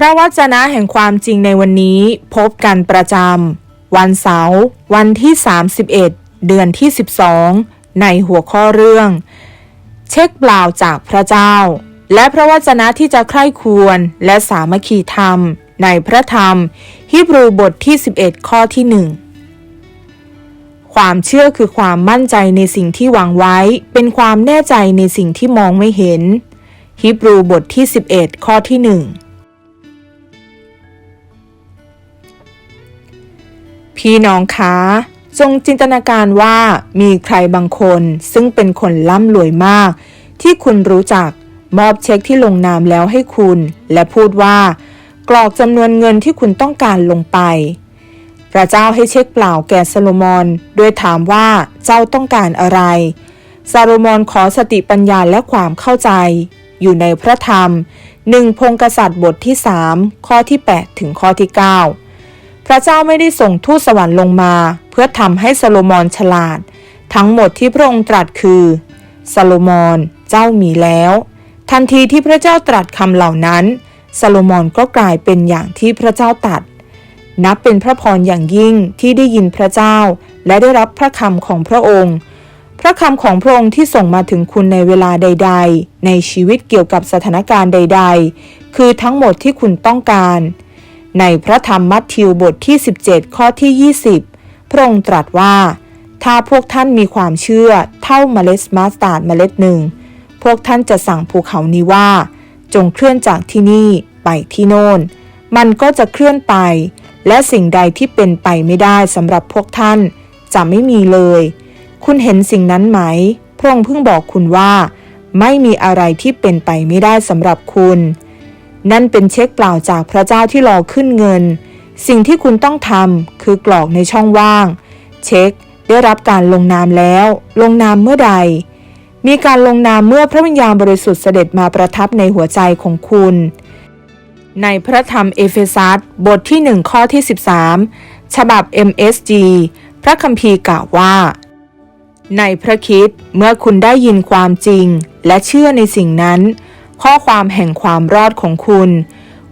พระวจนะแห่งความจริงในวันนี้พบกันประจำวันเสาร์วันที่ 31 เดือนที่ 12 ในหัวข้อเรื่อง เช็คเปล่าจากพระเจ้า และพระวจนะที่จะใคร่ควรและสามัคคีธรรม ในพระธรรม ฮิบรูบทที่ 11 ข้อที่ 1 ความเชื่อคือความมั่นใจในสิ่งที่หวังไว้ เป็นความแน่ใจในสิ่งที่มองไม่เห็น ฮิบรูบทที่ 11 ข้อที่ 1 พี่น้องคะ จงจินตนาการว่ามีใครบางคนซึ่งเป็นคนร่ำรวยมาก ที่คุณรู้จักมอบเช็คที่ลงนามแล้วให้คุณ และพูดว่า กรอกจำนวนเงินที่คุณต้องการลงไป พระเจ้าให้เช็คเปล่าแก่ซาโลมอนโดยถามว่าเจ้าต้องการอะไรซาโลมอนขอสติปัญญาและความเข้าใจ อยู่ในพระธรรมหนึ่งพงกษัตริย์บทที่ 3 ข้อที่ 8 ถึงข้อที่ 9 พระเจ้าไม่ได้ส่งทูตสวรรค์ลงมา เพื่อทำให้ซาโลมอนฉลาด ทั้งหมดที่พระองค์ตรัสคือซาโลมอนเจ้ามีแล้ว ทันทีที่พระเจ้าตรัสคำเหล่านั้นซาโลมอนก็กลายเป็นอย่างที่พระเจ้าตรัส นับเป็นพระพรอย่างยิ่งที่ได้ยินพระเจ้า และได้รับพระคำของพระองค์ พระคำของพระองค์ที่ส่งมาถึงคุณในเวลาใด ๆ ในชีวิตเกี่ยวกับสถานการณ์ใด ๆ คือทั้งหมดที่คุณต้องการ ในพระธรรมมัทธิวบทที่ 17 ข้อที่ 20 พระองค์ตรัสว่า ถ้าพวกท่านมีความเชื่อเท่าเมล็ดมาสตาร์ดเมล็ดหนึ่ง พวกท่านจะสั่งภูเขานี้ว่า จงเคลื่อนจากที่นี่ไปที่โน่น มันก็จะเคลื่อนไป และสิ่งใดที่เป็นไปไม่ได้สำหรับพวกท่าน จะไม่มีเลย คุณเห็นสิ่งนั้นไหม พระองค์เพิ่งบอกคุณว่า ไม่มีอะไรที่เป็นไปไม่ได้สำหรับคุณ นั่นเป็นเช็คเปล่าจากพระเจ้าที่รอขึ้นเงิน สิ่งที่คุณต้องทำคือกรอกในช่องว่าง เช็คได้รับการลงนามแล้ว ลงนามเมื่อใด มีการลงนามเมื่อพระวิญญาณบริสุทธิ์เสด็จมาประทับในหัวใจของคุณ ในพระธรรมเอเฟซัสบทที่ 1 ข้อที่ 13 ฉบับ MSG พระคัมภีร์กล่าวว่า ในพระคิดเมื่อคุณได้ยินความจริง และเชื่อในสิ่งนั้น ข้อความแห่งความรอดของคุณ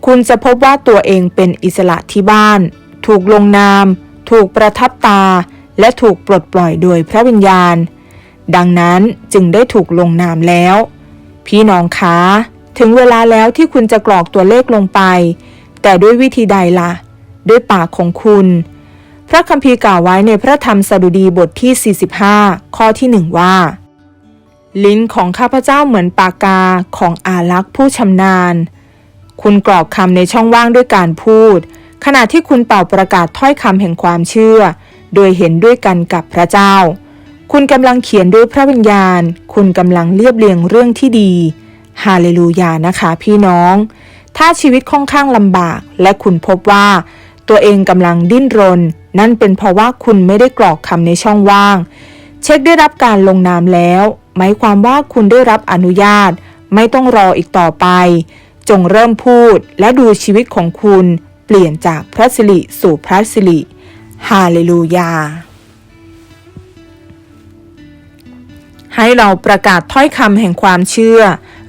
คุณจะพบว่าตัวเองเป็นอิสระที่บ้าน ถูกลงนาม ถูกประทับตา และถูกปลดปล่อยโดยพระวิญญาณ ดังนั้นจึงได้ถูกลงนามแล้ว พี่น้องคะ ถึงเวลาแล้วที่คุณจะกรอกตัวเลขลงไป แต่ด้วยวิธีใดละ่ะ ด้วยปากของคุณ พระคัมภีร์กล่าวไว้ในพระธรรมสดุดีบทที่ 45 ข้อที่หนึ่งว่า ลิ้นของข้าพเจ้าเหมือนปากกาของอาลักษ์ผู้ชำนาญ คุณกรอกคำในช่องว่างด้วยการพูด ขณะที่คุณเป่าประกาศถ้อยคำแห่งความเชื่อ โดยเห็นด้วยกันกับพระเจ้า คุณกำลังเขียนด้วยพระวิญญาณ คุณกำลังเรียบเรียงเรื่องที่ดี ฮาเลลูยานะคะพี่น้อง ถ้าชีวิตค่อนข้างลำบาก และคุณพบว่า ตัวเองกำลังดิ้นรน นั่นเป็นเพราะว่าคุณไม่ได้กรอกคำในช่องว่าง เช็คได้รับการลงนามแล้ว หมายความว่าคุณได้รับอนุญาต ไม่ต้องรออีกต่อไป จงเริ่มพูดและดูชีวิตของคุณ เปลี่ยนจากพระสิริสู่พระสิริฮาเลลูยา ให้เราประกาศถ้อยคำแห่งความเชื่อ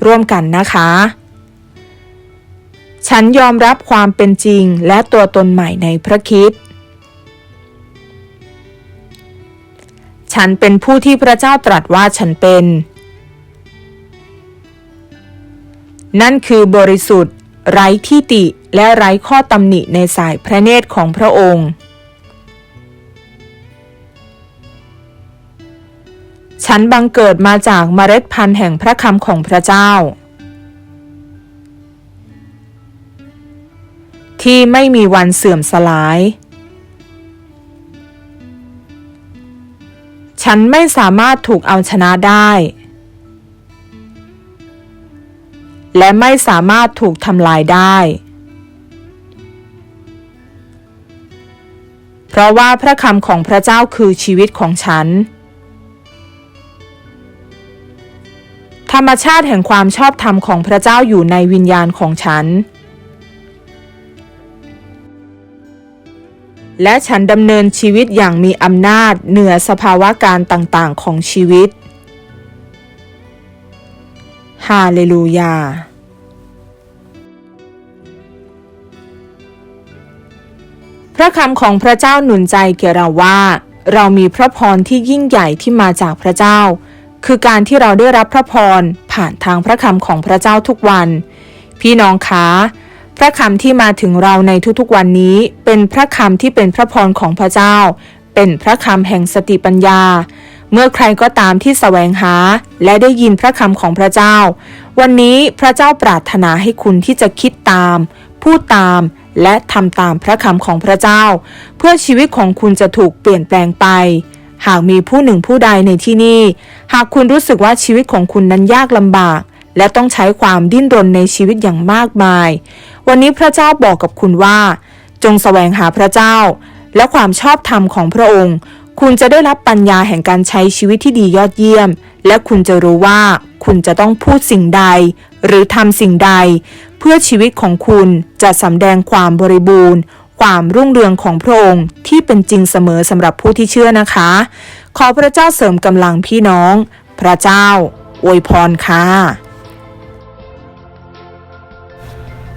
ร่วมกันนะคะ ฉันยอมรับความเป็นจริงและตัวตนใหม่ในพระคิด ฉันเป็นผู้ที่พระเจ้าตรัสว่าฉันเป็น นั่นคือบริสุทธิ์ ไร้ที่ติและไร้ข้อตำหนิในสายพระเนตรของพระองค์ ฉันบังเกิดมาจากเมล็ดพันธุ์แห่งพระคำของพระเจ้า ที่ไม่มีวันเสื่อมสลาย ฉันไม่สามารถถูกเอาชนะได้ และไม่สามารถถูกทำลายได้ฉราะว่าพระคำของพระเจ้าคือชีวิตของฉัน ธรรมชาติแห่งความชอบธรรมของพระเจ้าอยู่ในวิญญาณของฉัน และฉันดำเนินชีวิตอย่างมีอำนาจเหนือสภาวะการต่างๆ ของชีวิต ฮาเลลูยา พระคำของพระเจ้าหนุนใจแก่เราว่า เรามีพระพรที่ยิ่งใหญ่ที่มาจากพระเจ้า คือการที่เราได้รับพระพรผ่านทางพระคำของพระเจ้าทุกวัน พี่น้องคะ พระคำที่มาถึงเราในทุกๆวันนี้ เป็นพระคำที่เป็นพระพรของพระเจ้า เป็นพระคำแห่งสติปัญญา เมื่อใครก็ตามที่แสวงหาและได้ยินพระคำของพระเจ้า วันนี้พระเจ้าปรารถนาให้คุณที่จะคิดตาม พูดตามและทำตามพระคำของพระเจ้า เพื่อชีวิตของคุณจะถูกเปลี่ยนแปลงไป หากมีผู้หนึ่งผู้ใดในที่นี่หากคุณรู้สึกว่าชีวิตของคุณนั้นยากลำบาก และต้องใช้ความดิ้นรนในชีวิตอย่างมากมาย วันนี้พระเจ้าบอกกับคุณว่า จงแสวงหาพระเจ้า และความชอบธรรมของพระองค์ คุณจะได้รับปัญญาแห่งการใช้ชีวิตที่ดียอดเยี่ยม และคุณจะรู้ว่าคุณจะต้องพูดสิ่งใด หรือทำสิ่งใด เพื่อชีวิตของคุณจะสำแดงความบริบูรณ์ ความรุ่งเรืองของพระองค์ที่เป็นจริงเสมอสำหรับผู้ที่เชื่อนะคะ ขอพระเจ้าเสริมกำลังพี่น้อง พระเจ้าอวยพรค่ะ